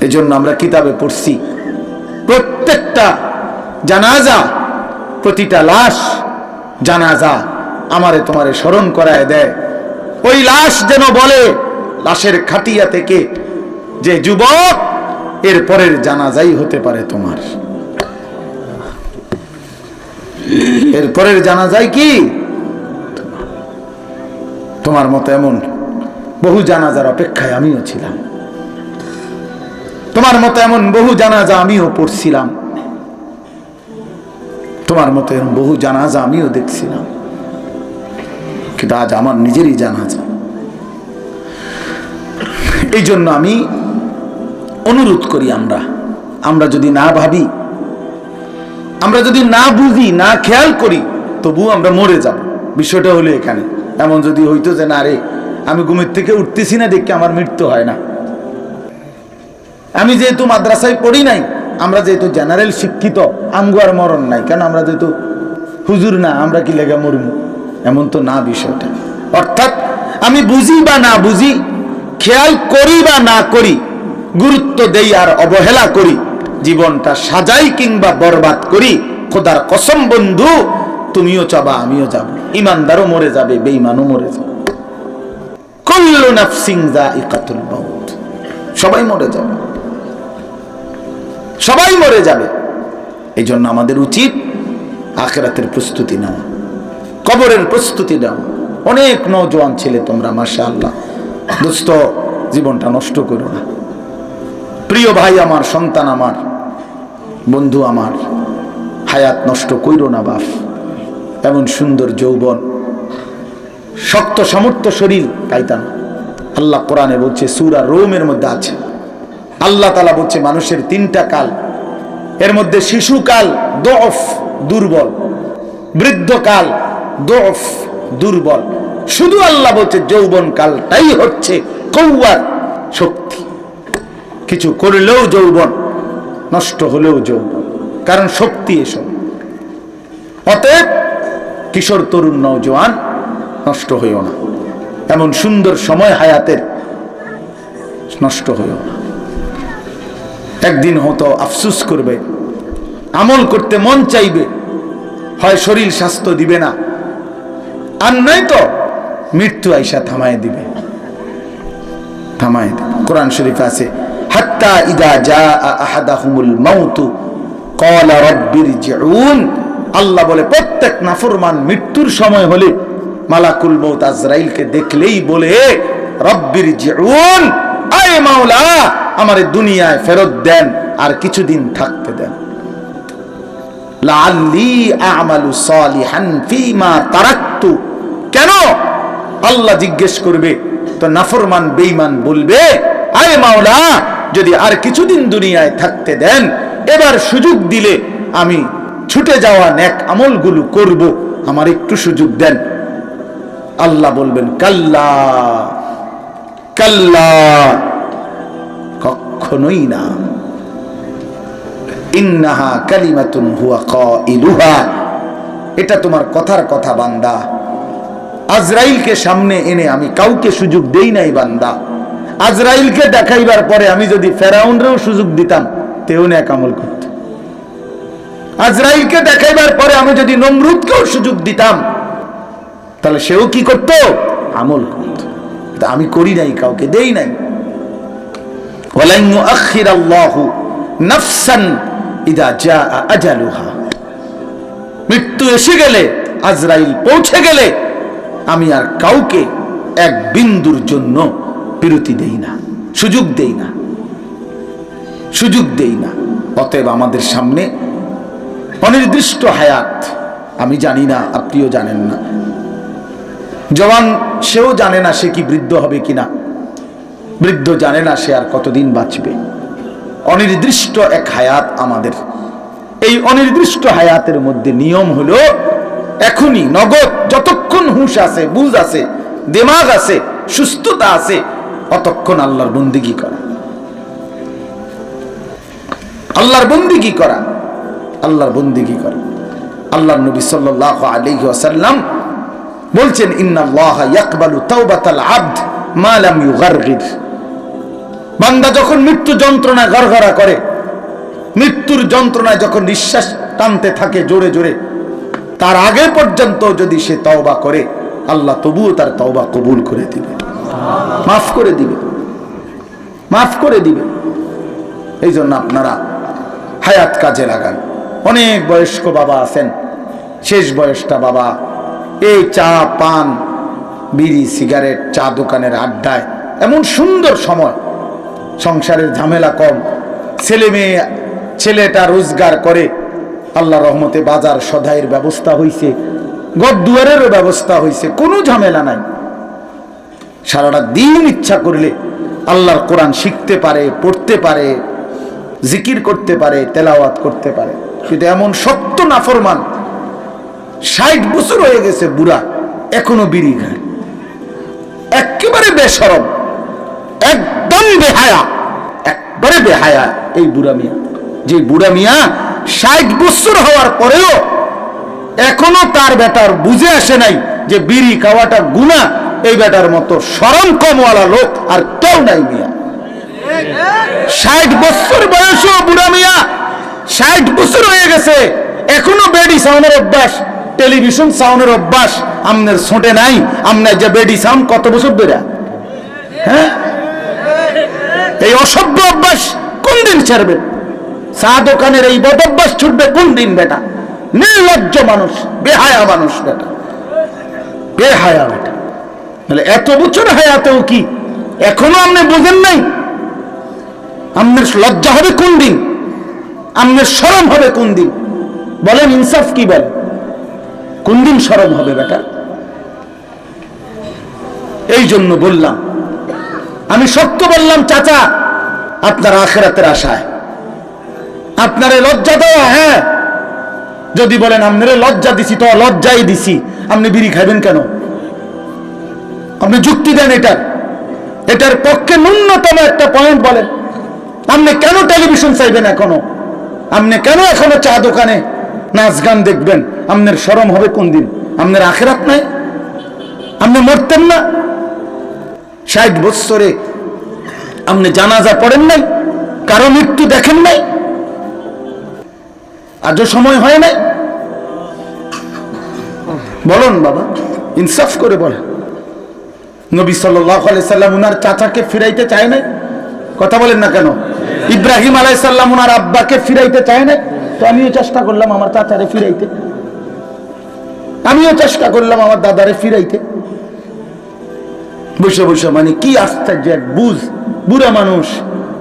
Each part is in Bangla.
এই জন্য আমরা কিতাবে পড়ছি। প্রত্যেকটা জানাজা, প্রতিটা লাশ জানাজা আমারে তোমারে স্মরণ করায় দেয়। ওই লাশ যেন বলে, লাশের খাটিয়া থেকে যে যুবক, এর পরের জানাজাই হতে পারে তোমার। এর পরের জানাজাই কি? তোমার মতো এমন বহু জানাজার অপেক্ষায় আমিও ছিলাম। তোমার মতো এমন বহু জানাজা আমিও পড়ছিলাম। তোমার মতো এরকম বহু জানাজা আমিও দেখছিলাম। কিন্তু আজ আমার নিজেরই জানাজা। এই জন্য আমি অনুরোধ করি আমরা আমরা যদি না ভাবি, আমরা যদি না বুঝি, না খেয়াল করি তবু আমরা মরে যাব। বিষয়টা হলো এখানে। এমন যদি হইতো যে, না রে, আমি ঘুমের থেকে উঠতেছি না, দেখে আমার মৃত্যু হয় না। আমি যেহেতু মাদ্রাসায় পড়ি নাই, আমরা যেহেতু জেনারেল শিক্ষিত, আমগো আর মরণ নাই, কেন আমরা যেহেতু হুজুর না, আমরা কি লেগা মরমু? এমন তো না বিষয়টা। অর্থাৎ আমি বুঝি বা না বুঝি, খেয়াল করি বা না করি, গুরুত্ব দেই আর অবহেলা করি, জীবনটা সাজাই কিংবা বরবাদ করি, খোদার কসম বন্ধু, তুমিও চাবা, আমিও যাব। ইমানদারও মরে যাবে, বেঈমানও মরে যাবে। কল্লু নাফসিং যায়িকাতুল মাউত। সবাই মরে যাবে। সবাই মরে যাবে। এই জন্য আমাদের উচিত আখেরাতের প্রস্তুতি নেওয়া, কবরের প্রস্তুতি নেওয়া। অনেক নৌজওয়ান ছেলে তোমরা মাসা আল্লাহ দুস্থ জীবনটা নষ্ট করো না। প্রিয় ভাই আমার, সন্তান আমার, বন্ধু আমার, হায়াত নষ্ট কইরো না বাপ। এমন সুন্দর যৌবন, শক্ত সামর্থ্য শরীর তাইতা না। আল্লাহ কোরআনে বলছে, সুরা রোমের মধ্যে আছে। আল্লাহ তালা বলছে, মানুষের তিনটা কাল। এর মধ্যে শিশুকাল দফ, দুর্বল। বৃদ্ধকাল দফ, দুর্বল। শুধু আল্লাহ বলছে, যৌবন কালটাই হচ্ছে কৌয়ার শক্তি। কিছু করলেও যৌবন, নষ্ট হলেও যৌবন। কারণ শক্তি এসব। অতএব কিশোর, তরুণ নৌজওয়ান নষ্ট হইও না। এমন সুন্দর সময় হায়াতের, নষ্ট হইও না। একদিন হতো আফসুস করবে, আমল করতে মন চাইবে, হয় শরীর স্বাস্থ্য দিবে না। আর নয় তো, মৃত্যু আইসা থামায় দিবে। থামায় দিবে। কোরআন শরীফ আছে, হাত্তা ইদা জা আহাদাহুমুল মাউতু, ক্বালা রাব্বিরজিউন আল্লাহ বলে, প্রত্যেক নাফরমান মৃত্যুর সময় হলে মালাকুল মৌত আজরাইলকে দেখলেই বলে রব্বির জিউন আয় মাওলা আমারে দুনিয়ায় ফেরত দেন আর কিছুদিন থাকতে দেন। কেন? আল্লাহ জিজ্ঞেস করবে, তো নাফরমান, বেঈমান বলবে আয় মাওলা, যদি আর কিছুদিন দুনিয়ায় থাকতে দেন, এবার সুযোগ দিলে আমি ছুটে যাওয়া নেক আমলগুলো করব, আমার একটু সুযোগ দেন। আল্লাহ বলবেন, কাল্লা কাল্লা। কখনোই না। ইন্নাহা কালিমাতুন হুয়া কাইলুহা। এটা তোমার কথার কথা, বান্দা। আজরাইলকে সামনে এনে আমি কাউকে সুযোগ দেই নাই, বান্দা। আজরাইলকে দেখাইবার পরে আমি যদি ফেরাউনরেও সুযোগ দিতাম, তেও ন্যাক আমল করত। আজরাইলকে দেখাইবার পরে আমি যদি নমরুদকেও সুযোগ দিতাম, তাহলে সেও কি করত? আমল করত। আমি করি নাই, কাউকে দেই নাই। ওয়ালান মৃত্যু এসে গেলে, আজরাইল পৌঁছে গেলে, আমি আর কাউকে এক বিন্দুর জন্য বিরতি দেই না, সুযোগ দেই না, সুযোগ দেই না। অতএব আমাদের সামনে অনির্দিষ্ট হায়াত, আমি জানি না, আপনিও জানেন না। জওয়ান, সেও জানে না সে কি বৃদ্ধ হবে কিনা। বৃদ্ধ জানে না সে আর কতদিন বাঁচবে। অনির্দিষ্ট এক হায়াত আমাদের। এই অনির্দিষ্ট হায়াতের মধ্যে নিয়ম হলো, এখনই নগদ যতক্ষণ হুঁশ আছে, বুঝ আছে, দিমাগ আছে, সুস্থতা আছে অতক্ষণ আল্লাহর বন্দিগি করা। আল্লাহর বন্দিগি করা। আল্লাহর বন্দিগি করা। আল্লাহর নবী সাল্লাল্লাহু আলাইহি ওয়াসাল্লাম বলছেন, ইন্নাল্লাহ ইয়াকবালু তাওবাতাল আবদ মা লাম ইউগারগির। বান্দা যখন মৃত্যু যন্ত্রণায় গড়গড়া করে, মৃত্যুর যন্ত্রণায় যখন নিঃশ্বাস টানতে থাকে জোরে জোরে, তার আগে পর্যন্ত যদি সে তওবা করে, আল্লাহ তবুও তার তওবা কবুল করে দিবে। মাফ করে দিবে। মাফ করে দিবে। এই জন্য আপনারা হায়াত কাজে লাগান। অনেক বয়স্ক বাবা আছেন, শেষ বয়সটা বাবা এই চা, পান, বিড়ি, সিগারেট, চা দোকানের আড্ডায়, এমন সুন্দর সময় সংসারের ঝামেলা কম। ছেলে মেয়ে, ছেলেটা রোজগার করে। আল্লাহ রহমতে বাজার সদাইয়ের ব্যবস্থা হইছে। ঘর দুয়ারেরও ব্যবস্থা হইছে। কোনো ঝামেলা নাই। সারাটা দিন ইচ্ছা করলে আল্লাহর কোরআন শিখতে পারে, পড়তে পারে, জিকির করতে পারে, তেলাওয়াত করতে পারে। কিন্তু এমন শক্ত নাফরমান, ষাট বছর হয়ে গেছে বুড়া, এখনও বিড়ি খায়। একেবারে বেসরম, একদম বেহায়া। একবারে বেহায়া এই বুড়া মিয়া। যে বুড়া মিয়া ষাট বছর হওয়ার পরেও এখনও তার বেটার বুঝে আসে নাই যে বিড়ি খাওয়াটা গুণা, এই বেটার মতো সরম কমওয়ালা লোক আর কেউ নাই মিয়া। ষাট বছর বয়সও বুড়া মিয়া ষাট বছর হয়ে গেছে, এখনও বেডি সাউন্ডের অভ্যাস, টেলিভিশন সাউন্ডের অভ্যাস, আমনের ছোটে নাই আমনের যে বেডি সাউন্ড কত বছর বেড়া হ্যাঁ? এই অসভ্য অভ্যাস কোন দিন ছাড়বে? চা দোকানের এই বদ অভ্যাস ছুটবে কোন দিন বেটা? নির্লজ্জ মানুষ, বেহায়া মানুষ বেটা। বেহায়া বেটা। তাহলে এত বছর হায়াতেও কি? এখনও আপনি বোঝেন নাই? আপনার লজ্জা হবে কোন দিন? আপনার সরম হবে কোন দিন? বলেন ইনসাফ কি বলেন কোন দিন সরম হবে বেটা? এই জন্য বললাম আমি সত্য বললাম, চাচা, আপনার আখেরাতের আশায়। আপনারে লজ্জা দেওয়া হ্যাঁ। যদি বলেন, আপনারে লজ্জা দিছি তো, লজ্জাই দিছি। আপনি বিড়ি খাবেন কেন? আপনি যুক্তি দেন এটার। এটার পক্ষে ন্যূনতম একটা পয়েন্ট বলেন। আপনি কেন টেলিভিশন চাইবেন এখনও? আপনি কেন এখনও চা দোকানে নাচ গান দেখবেন? আপনার সরম হবে কোন দিন? আপনার আখেরাত নাই? আপনি মরতেন না? ষাট বৎসরে আপনি জানাজা পড়েন নাই, কারও মৃত্যু দেখেন নাই আজও সময় হয় নাই। বলুন বাবা, ইনসাফ করে বলেন। নবী সাল্লাম উনার চাচাকে ফিরাইতে চায় নাই? কথা বলেন না কেন? ইব্রাহিম আলাই সাল্লাম উনার আব্বাকে ফিরাইতে চায় নাই? তো আমিও চেষ্টা করলাম আমার চাচারে ফিরাইতে। আমিও চেষ্টা করলাম আমার দাদারে ফিরাইতে। বসে বসে মানে কি আশ্চর্য এক বুঝ। বুড়া মানুষ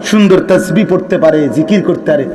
সুন্দর তসবি পড়তে পারে, জিকির করতে পারে।